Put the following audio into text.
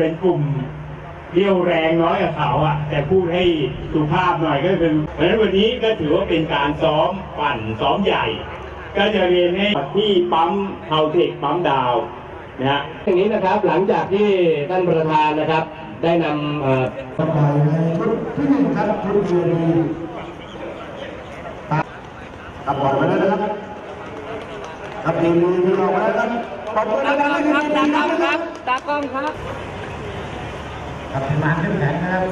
เป็นกลุ่มเรี่ยวแรงน้อยกว่าเขาอะแต่พูดให้สุภาพหน่อยก็คือเพราะฉะนั้นวันนี้ก็ถือว่าเป็นการซ้อมปั่นซ้อมใหญ่ ก็จะเรียนให้ที่ปั๊มเฮาเทคปั๊มดาวนะฮะอย่างนี้นะครับหลังจากที่ท่านประธานนะครับ ได้นำเอ่อต่อไปในชุดที่หนึ่งครับชุดเรือดีครับปล่อยมาแล้วนะครับครับดีดีดีออกมาแล้วครับขอบคุณนะครับตากล้องครับตากล้องครับ ครับทีมงานเข้มแข็งนะครับ